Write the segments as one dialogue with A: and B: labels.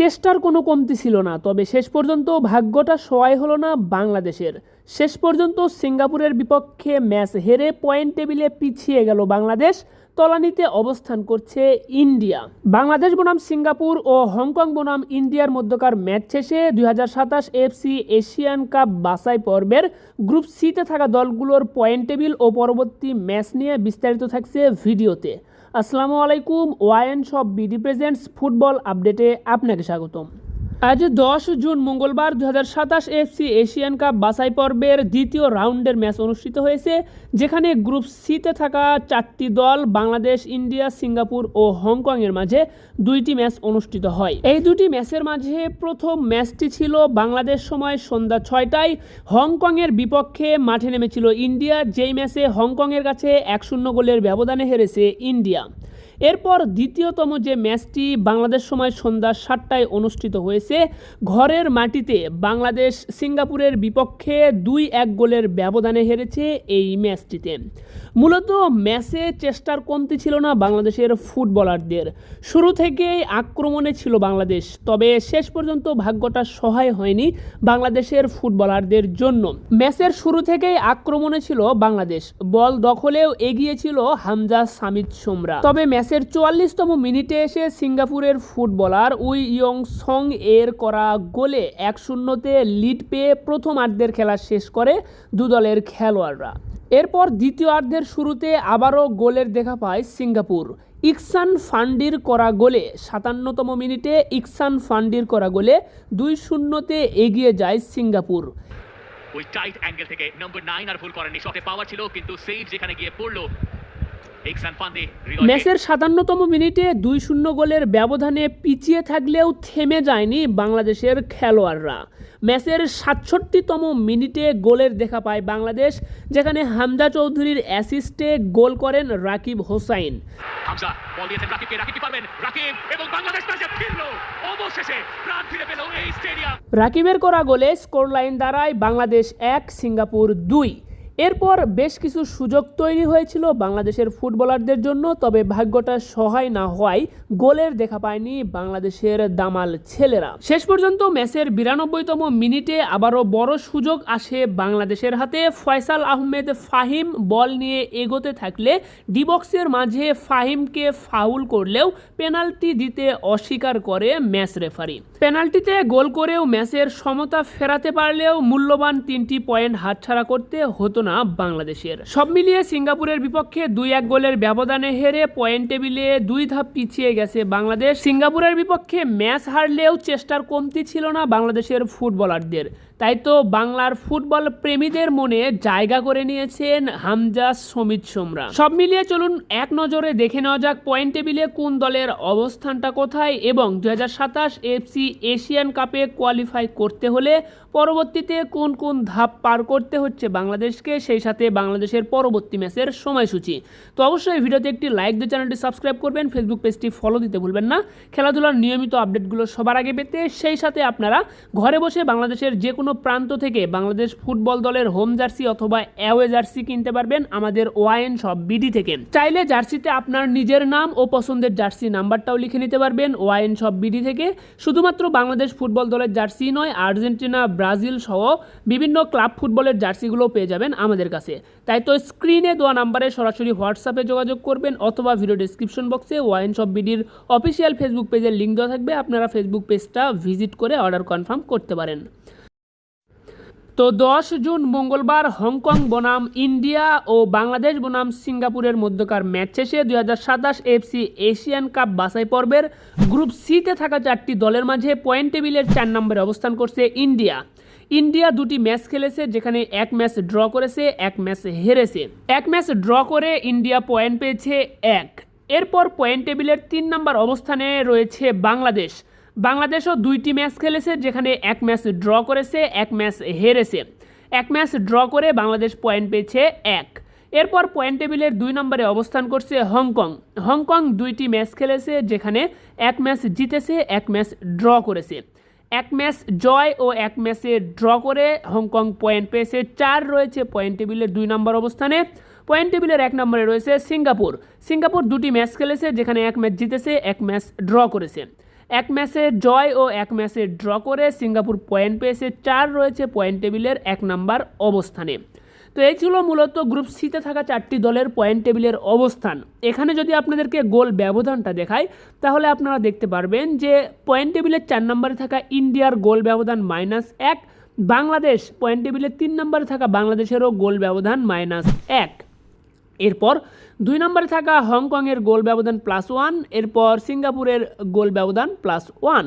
A: চেষ্টার কোনো কমতি ছিল না, তবে শেষ পর্যন্ত ভাগ্যটা সহায় হলো না বাংলাদেশের। শেষ পর্যন্ত সিঙ্গাপুরের বিপক্ষে ম্যাচ হেরে পয়েন্ট টেবিলে পিছিয়ে গেল বাংলাদেশ, তলানিতে অবস্থান করছে ইন্ডিয়া। বাংলাদেশ বনাম সিঙ্গাপুর ও হংকং বনাম ইন্ডিয়ার মধ্যকার ম্যাচ শেষে দুই সাতাশ এফসি এশিয়ান কাপ বাছাই পর্বের গ্রুপ সিতে থাকা দলগুলোর পয়েন্ট টেবিল ও পরবর্তী ম্যাচ নিয়ে বিস্তারিত থাকছে ভিডিওতে। আসসালামু আলাইকুম wine shop BD presents football আপডেটে আপনাকে স্বাগতম। আজ দশ জুন মঙ্গলবার দু হাজার সাতাশ এফসি এশিয়ান কাপ বাছাই পর্বের দ্বিতীয় রাউন্ডের ম্যাচ অনুষ্ঠিত হয়েছে, যেখানে গ্রুপ সিতে থাকা চারটি দল বাংলাদেশ, ইন্ডিয়া, সিঙ্গাপুর ও হংকংয়ের মাঝে দুইটি ম্যাচ অনুষ্ঠিত হয়। এই দুটি ম্যাচের মাঝে প্রথম ম্যাচটি ছিল বাংলাদেশ সময় সন্ধ্যা ছয়টায়, হংকংয়ের বিপক্ষে মাঠে নেমেছিল ইন্ডিয়া, যেই ম্যাচে হংকংয়ের কাছে এক শূন্য গোলের ব্যবধানে হেরেছে ইন্ডিয়া। এরপর দ্বিতীয়তম যে ম্যাচটি বাংলাদেশ সময় সন্ধ্যা সাতটায় অনুষ্ঠিত হয়েছে, ঘরের মাটিতে বাংলাদেশ সিঙ্গাপুরের বিপক্ষে দুই এক গোলের ব্যবধানে হেরেছে এই ম্যাচটিতে। মূলত ম্যাচে চেষ্টার কমতি ছিল না বাংলাদেশের ফুটবলারদের। শুরু থেকেই আক্রমণে ছিল বাংলাদেশ, তবে শেষ পর্যন্ত ভাগ্যটা সহায় হয়নি বাংলাদেশের ফুটবলারদের জন্য। ম্যাচের শুরু থেকেই আক্রমণে ছিল বাংলাদেশ, বল দখলেও এগিয়ে ছিল হামজা সামিদ সোমরা। তবে ম্যাচের চুয়াল্লিশতম মিনিটে এসে সিঙ্গাপুরের ফুটবলার উই ইয়ং সং এর করা গোলে এক শূন্যতে লিড পেয়ে প্রথম প্রথমার্ধের খেলা শেষ করে দু দলের খেলোয়াড়রা। এরপর দ্বিতীয় দ্বিতীয়ার্ধের শুরুতে আবারও গোলের দেখা পায় সিঙ্গাপুর। ইকসান ফান্ডির করা গোলে সাতান্নতম মিনিটে ইকসান ফান্ডির করা গোলে দুই শূন্যতে এগিয়ে যায় সিঙ্গাপুর।
B: ওই টাইট অ্যাঙ্গেল থেকে নম্বর নাইন আর ভুল করেননি শটে পাওয়ার ছিল, কিন্তু সেভ যেখানে গিয়ে পড়ল
A: ম্যাচের সাতান্নতম মিনিটে দুই শূন্য গোলের ব্যবধানে পিছিয়ে থাকলেও থেমে যায়নি বাংলাদেশের খেলোয়াড়রা। ম্যাচের সাতষট্টিতম মিনিটে গোলের দেখা পায় বাংলাদেশ যেখানে হামজা চৌধুরীর অ্যাসিস্টে গোল করেন রাকিব হোসাইন।
B: হামজা বল দিয়েছেন রাকিবকে রাকিব পারবেন। রাকিব এবং বাংলাদেশ ম্যাচে ফিরলো। অবশেষে প্রাণ ফিরে পেল এই স্টেডিয়াম।
A: রাকিবের করা গোলে স্কোর লাইন দাঁড়ায় বাংলাদেশ এক সিঙ্গাপুর দুই। এরপর বেশ কিছু সুযোগ তৈরি হয়েছিল বাংলাদেশের ফুটবলারদের জন্য, তবে ভাগ্যটা সহায় না হওয়ায় গোলের দেখা পায়নি বাংলাদেশের দামাল ছেলেরা। শেষ পর্যন্ত ম্যাচের বিরানব্বইতম মিনিটে আবারও বড় সুযোগ আসে বাংলাদেশের হাতে। ফয়সাল আহমেদ ফাহিম বল নিয়ে এগোতে থাকলে ডিবক্সের মাঝে ফাহিমকে ফাউল করলেও পেনাল্টি দিতে অস্বীকার করে ম্যাচ রেফারি। পেনাল্টিতে গোল করেও ম্যাচের সমতা ফেরাতে পারলেও মূল্যবান তিনটি পয়েন্ট হাতছাড়া করতে হতো না বাংলাদেশের। সব মিলিয়ে সিঙ্গাপুরের বিপক্ষে দুই এক গোলের ব্যবধানে হেরে পয়েন্ট টেবিলে দুই ধাপ পিছিয়ে গেছে বাংলাদেশ। সিঙ্গাপুরের বিপক্ষে ম্যাচ হারলেও চেষ্টার কমতি ছিল না বাংলাদেশের ফুটবলারদের। তাই তো বাংলার ফুটবল প্রেমীদের মনে জায়গা করে নিয়েছেন হামজা সমিত সোমরা। সব মিলিয়ে চলুন এক নজরে দেখে নেওয়া যাক পয়েন্ট টেবিলে কোন দলের অবস্থানটা কোথায় এবং দু এফসি এশিয়ান কাপে কোয়ালিফাই করতে হলে পরবর্তীতে কোন কোন ধাপ পার করতে হচ্ছে বাংলাদেশকে, সেই সাথে বাংলাদেশের পরবর্তী ম্যাচের সময়সূচি। তো অবশ্যই ভিডিওতে একটি লাইক দিয়ে চ্যানেলটি সাবস্ক্রাইব করবেন, ফেসবুক পেজটি ফলো দিতে ভুলবেন না। খেলাধুলার নিয়মিত আপডেটগুলো সবার আগে পেতে সেই সাথে আপনারা ঘরে বসে বাংলাদেশের যে কোনো প্রান্ত থেকে বাংলাদেশ ফুটবল দলের হোম জার্সি অথবা অ্যাওয়ে জার্সি কিনতে পারবেন আমাদের ওয়াইন শপ বিডি থেকে। চাইলে জার্সিতে আপনার নিজের নাম ও পছন্দের জার্সি নাম্বারটাও লিখে নিতে পারবেন ওয়াইন শপ বিডি থেকে। শুধুমাত্র বাংলাদেশ ফুটবল দলের জার্সি নয়, আর্জেন্টিনা, ব্রাজিল সহ বিভিন্ন ক্লাব ফুটবলের জার্সিগুলো পেয়ে যাবেন আমাদের কাছে। তাই তো স্ক্রিনে দেওয়া নাম্বারে সরাসরি হোয়াটসঅ্যাপে যোগাযোগ করবেন অথবা ভিডিও ডিসক্রিপশন বক্সে ওয়াইন শপ বিডির অফিসিয়াল ফেসবুক পেজের লিঙ্ক দেওয়া থাকবে। আপনারা ফেসবুক পেজটা ভিজিট করে অর্ডার কনফার্ম করতে পারেন। তো দশ জুন মঙ্গলবার হংকং বনাম ইন্ডিয়া ও বাংলাদেশ বনাম সিঙ্গাপুরের মধ্যকার ম্যাচ শেষে দুই হাজার সাতাশ এফসি এশিয়ান কাপ বাছাই পর্বের গ্রুপ সিতে থাকা চারটি দলের মাঝে পয়েন্ট টেবিলের চার নম্বরে অবস্থান করছে ইন্ডিয়া। ইন্ডিয়া দুটি ম্যাচ খেলেছে যেখানে এক ম্যাচ ড্র করেছে, এক ম্যাচ হেরেছে। এক ম্যাচ ড্র করে ইন্ডিয়া পয়েন্ট পেয়েছে এক। এরপর পয়েন্ট টেবিলের তিন নম্বর অবস্থানে রয়েছে বাংলাদেশ। বাংলাদেশও দুইটি ম্যাচ খেলেছে, যেখানে এক ম্যাচ ড্র করেছে, এক ম্যাচ হেরেছে। এক ম্যাচ ড্র করে বাংলাদেশ পয়েন্ট পেয়েছে এক। এরপর পয়েন্ট টেবিলের দুই নম্বরে অবস্থান করছে হংকং। হংকং দুইটি ম্যাচ খেলেছে, যেখানে এক ম্যাচ জিতেছে, এক ম্যাচ ড্র করেছে। এক ম্যাচ জয় ও এক ম্যাচে ড্র করে হংকং পয়েন্ট পেয়েছে চার। রয়েছে পয়েন্ট টেবিলের দুই নম্বর অবস্থানে। পয়েন্ট টেবিলের এক নম্বরে রয়েছে সিঙ্গাপুর। সিঙ্গাপুর দুটি ম্যাচ খেলেছে, যেখানে এক ম্যাচ জিতেছে, এক ম্যাচ ড্র করেছে। এক ম্যাচে জয় ও এক ম্যাচে ড্র করে সিঙ্গাপুর পয়েন্ট পেয়েছে চার, রয়েছে পয়েন্ট টেবিলের এক নাম্বার অবস্থানে। তো এই ছিল মূলত গ্রুপ সিতে থাকা চারটি দলের পয়েন্ট টেবিলের অবস্থান। এখানে যদি আপনাদেরকে গোল ব্যবধানটা দেখায় তাহলে আপনারা দেখতে পারবেন যে পয়েন্ট টেবিলের চার নম্বরে থাকা ইন্ডিয়ার গোল ব্যবধান মাইনাস এক, বাংলাদেশ পয়েন্ট টেবিলের তিন নম্বরে থাকা বাংলাদেশেরও গোল ব্যবধান মাইনাস এক। এরপর দুই নম্বরে থাকা হংকংয়ের গোল ব্যবধান প্লাস ওয়ান এরপর সিঙ্গাপুরের গোল ব্যবধান প্লাস ওয়ান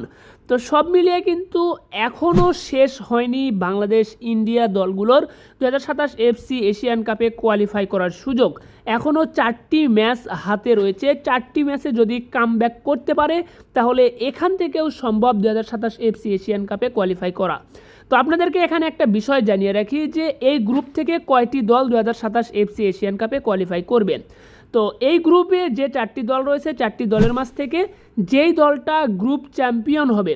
A: তো সব মিলিয়ে কিন্তু এখনও শেষ হয়নি বাংলাদেশ ইন্ডিয়া দলগুলোর দু হাজার সাতাশ এফসি এশিয়ান কাপে কোয়ালিফাই করার সুযোগ। এখনও চারটি ম্যাচ হাতে রয়েছে। চারটি ম্যাচে যদি কাম করতে পারে, তাহলে এখান থেকেও সম্ভব দু হাজার সাতাশ এফসি এশিয়ান কাপে কোয়ালিফাই করা। তো আপনাদেরকে এখানে একটা বিষয় জানিয়ে রাখি যে এই গ্রুপ থেকে কয়টি দল দু হাজার সাতাশ এফসি এশিয়ান কাপে কোয়ালিফাই করবে তো এই গ্রুপে যে চারটি দল রয়েছে, চারটি দলের মাঝ থেকে যেই দলটা গ্রুপ চ্যাম্পিয়ন হবে,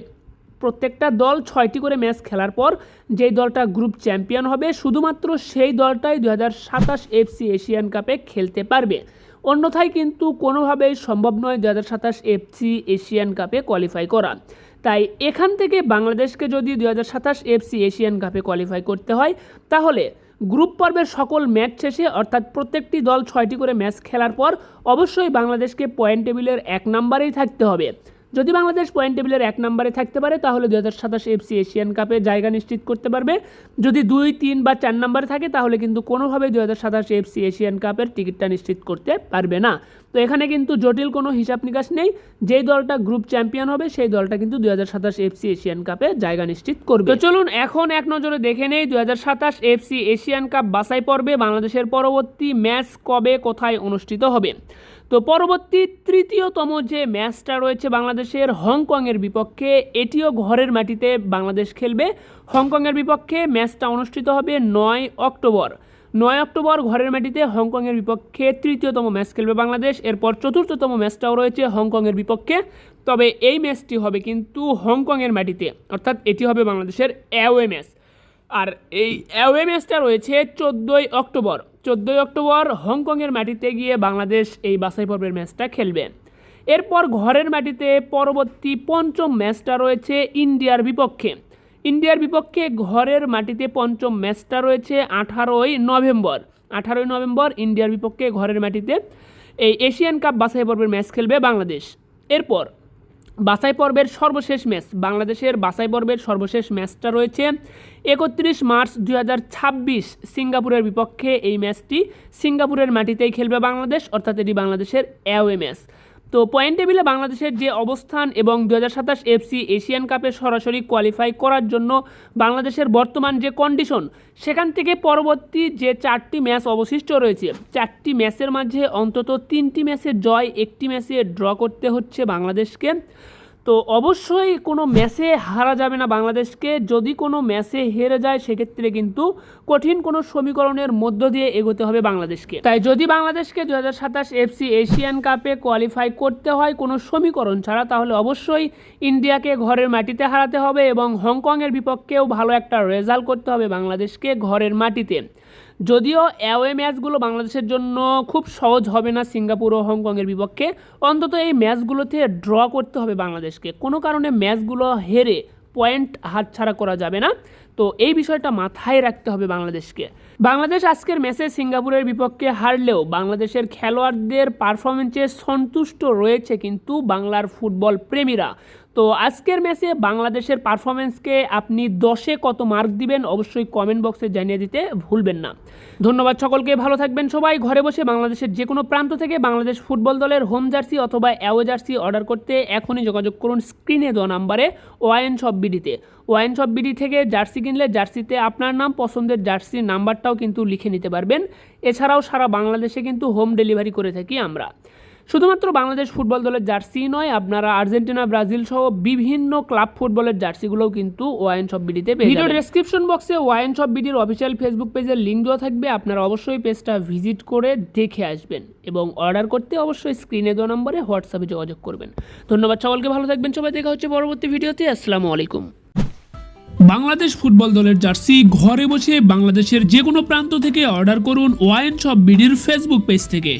A: প্রত্যেকটা দল ছয়টি করে ম্যাচ খেলার পর যেই দলটা গ্রুপ চ্যাম্পিয়ন হবে, শুধুমাত্র সেই দলটাই দু হাজার সাতাশ এফসি এশিয়ান কাপে খেলতে পারবে। অন্যথায় কিন্তু কোনোভাবেই সম্ভব নয় দু হাজার সাতাশ এফসি এশিয়ান কাপে কোয়ালিফাই করা। তাই এখান থেকে বাংলাদেশকে যদি দু হাজার সাতাশ এফসি এশিয়ান কাপে কোয়ালিফাই করতে হয়, তাহলে গ্রুপ পর্বের সকল ম্যাচ শেষে, অর্থাৎ প্রত্যেকটি দল ছয়টি করে ম্যাচ খেলার পর, অবশ্যই বাংলাদেশকে পয়েন্ট টেবিলের এক নম্বরেই থাকতে হবে। যদি বাংলাদেশ পয়েন্ট টেবিলের এক নম্বরে থাকতে পারে, তাহলে দু হাজার সাতাশ এফসি এশিয়ান কাপে জায়গা নিশ্চিত করতে পারবে। যদি দুই, তিন বা চার নম্বরে থাকে, তাহলে কিন্তু কোনোভাবেই দু হাজার সাতাশ এফসি এশিয়ান কাপের টিকিটটা নিশ্চিত করতে পারবে না। তো এখানে কিন্তু জটিল কোনো হিসাব নিকাশ নেই। যেই দলটা গ্রুপ চ্যাম্পিয়ন হবে, সেই দলটা কিন্তু দু হাজার সাতাশ এফসি এশিয়ান কাপে জায়গা নিশ্চিত করবে। তো চলুন এখন এক নজরে দেখে নেই দু হাজার সাতাশ এফসি এশিয়ান কাপ বাছাই পর্বে বাংলাদেশের পরবর্তী ম্যাচ কবে, কোথায় অনুষ্ঠিত হবে। তো পরবর্তী তৃতীয়তম যে ম্যাচটা রয়েছে বাংলাদেশের হংকংয়ের বিপক্ষে, এটিও ঘরের মাটিতে বাংলাদেশ খেলবে। হংকংয়ের বিপক্ষে ম্যাচটা অনুষ্ঠিত হবে নয় অক্টোবর। নয় অক্টোবর ঘরের মাটিতে হংকংয়ের বিপক্ষে তৃতীয়তম ম্যাচ খেলবে বাংলাদেশ। এরপর চতুর্থতম ম্যাচটাও রয়েছে হংকংয়ের বিপক্ষে। তবে এই ম্যাচটি হবে কিন্তু হংকংয়ের মাটিতে, অর্থাৎ এটি হবে বাংলাদেশের অ্যাওয়ে ম্যাচ। আর এই অ্যাওয়ে ম্যাচটা রয়েছে চোদ্দোই অক্টোবর। চোদ্দোই অক্টোবর হংকংয়ের মাটিতে গিয়ে বাংলাদেশ এই বাছাই পর্বের ম্যাচটা খেলবে। এরপর ঘরের মাটিতে পরবর্তী পঞ্চম ম্যাচটা রয়েছে ইন্ডিয়ার বিপক্ষে। ইন্ডিয়ার বিপক্ষে ঘরের মাটিতে পঞ্চম ম্যাচটা রয়েছে আঠারোই নভেম্বর। আঠারোই নভেম্বর ইন্ডিয়ার বিপক্ষে ঘরের মাটিতে এই এশিয়ান কাপ বাছাই পর্বের ম্যাচ খেলবে বাংলাদেশ। এরপর বাছাই পর্বের সর্বশেষ ম্যাচ, বাংলাদেশের বাছাই পর্বের সর্বশেষ ম্যাচটা রয়েছে একত্রিশ মার্চ দু হাজার ছাব্বিশ সিঙ্গাপুরের বিপক্ষে এই ম্যাচটি সিঙ্গাপুরের মাটিতেই খেলবে বাংলাদেশ, অর্থাৎ এটি বাংলাদেশের অ্যাওয়ে ম্যাচ। তো পয়েন্ট টেবিলে বাংলাদেশের যে অবস্থান এবং দু হাজার সাতাশ এফসি এশিয়ান কাপে সরাসরি কোয়ালিফাই করার জন্য বাংলাদেশের বর্তমান যে কন্ডিশন, সেখান থেকে পরবর্তী যে চারটি ম্যাচ অবশিষ্ট রয়েছে, চারটি ম্যাচের মাঝে অন্তত তিনটি ম্যাচে জয়, একটি ম্যাচে ড্র করতে হচ্ছে বাংলাদেশকে। তো অবশ্যই কোনো ম্যাচে হারা যাবে না বাংলাদেশকে। যদি কোনো ম্যাচে হেরে যায়, সেক্ষেত্রে কিন্তু কঠিন কোনো সমীকরণের মধ্য দিয়ে এগোতে হবে বাংলাদেশকে। তাই যদি বাংলাদেশকে দু হাজার সাতাশ এফসি এশিয়ান কাপে কোয়ালিফাই করতে হয় কোনো সমীকরণ ছাড়া, তাহলে অবশ্যই ইন্ডিয়াকে ঘরের মাটিতে হারাতে হবে এবং হংকংয়ের বিপক্ষেও ভালো একটা রেজাল্ট করতে হবে বাংলাদেশকে ঘরের মাটিতে। যদিও অ্যাওয়ে ম্যাচগুলো বাংলাদেশের জন্য খুব সহজ হবে না সিঙ্গাপুর ও হংকংয়ের বিপক্ষে। অন্তত এই ম্যাচগুলোতে ড্র করতে হবে বাংলাদেশকে। কোনো কারণে ম্যাচগুলো হেরে পয়েন্ট হাতছাড়া করা যাবে না। তো এই বিষয়টা মাথায় রাখতে হবে বাংলাদেশকে। বাংলাদেশ আজকের ম্যাচে সিঙ্গাপুরের বিপক্ষে হারলেও বাংলাদেশের খেলোয়াড়দের পারফরমেন্সে সন্তুষ্ট রয়েছে কিন্তু বাংলার ফুটবল প্রেমীরা। তো আজকের ম্যাচে বাংলাদেশের পারফরমেন্সকে আপনি দশে কত মার্ক দিবেন অবশ্যই কমেন্ট বক্সে জানিয়ে দিতে ভুলবেন না। ধন্যবাদ সকলকে, ভালো থাকবেন সবাই। ঘরে বসে বাংলাদেশের যে কোনো প্রান্ত থেকে বাংলাদেশ ফুটবল দলের হোম জার্সি অথবা অ্যাও জার্সি অর্ডার করতে এখনই যোগাযোগ করুন স্ক্রিনে দেওয়া নাম্বারে ওয়াইন শপ বিডিতে। ওয়াইন শপ বিডি থেকে জার্সি কিনলে জার্সিতে আপনার নাম, পছন্দের জার্সির নাম্বারটাও কিন্তু লিখে নিতে পারবেন। এছাড়াও সারা বাংলাদেশে কিন্তু হোম ডেলিভারি করে থাকি আমরা। শুধুমাত্র বাংলাদেশ ফুটবল দলের জার্সি নয় আপনারা আর্জেন্টিনা ব্রাজিল সহ বিভিন্ন ক্লাব ফুটবলের জার্সিগুলোও কিন্তু ওয়াইন শপ বিডিতে ভিডিও ডেসক্রিপশন বক্সে ওয়াইন শপ বিডির অফিসিয়াল ফেসবুক পেজের লিঙ্ক দেওয়া থাকবে আপনারা অবশ্যই পেজটা ভিজিট করে দেখে আসবেন এবং অর্ডার করতে অবশ্যই স্ক্রিনে দেওয়া নম্বরে হোয়াটসঅ্যাপে যোগাযোগ করবেন। ধন্যবাদ সকলকে ভালো থাকবেন সবাই দেখা হচ্ছে পরবর্তী ভিডিওতে আসসালামু আলাইকুম। বাংলাদেশ ফুটবল দলের জার্সি ঘরে বসে বাংলাদেশের যে কোনো প্রান্ত থেকে অর্ডার করুন ওয়াইন শপ বিডির ফেসবুক পেজ থেকে।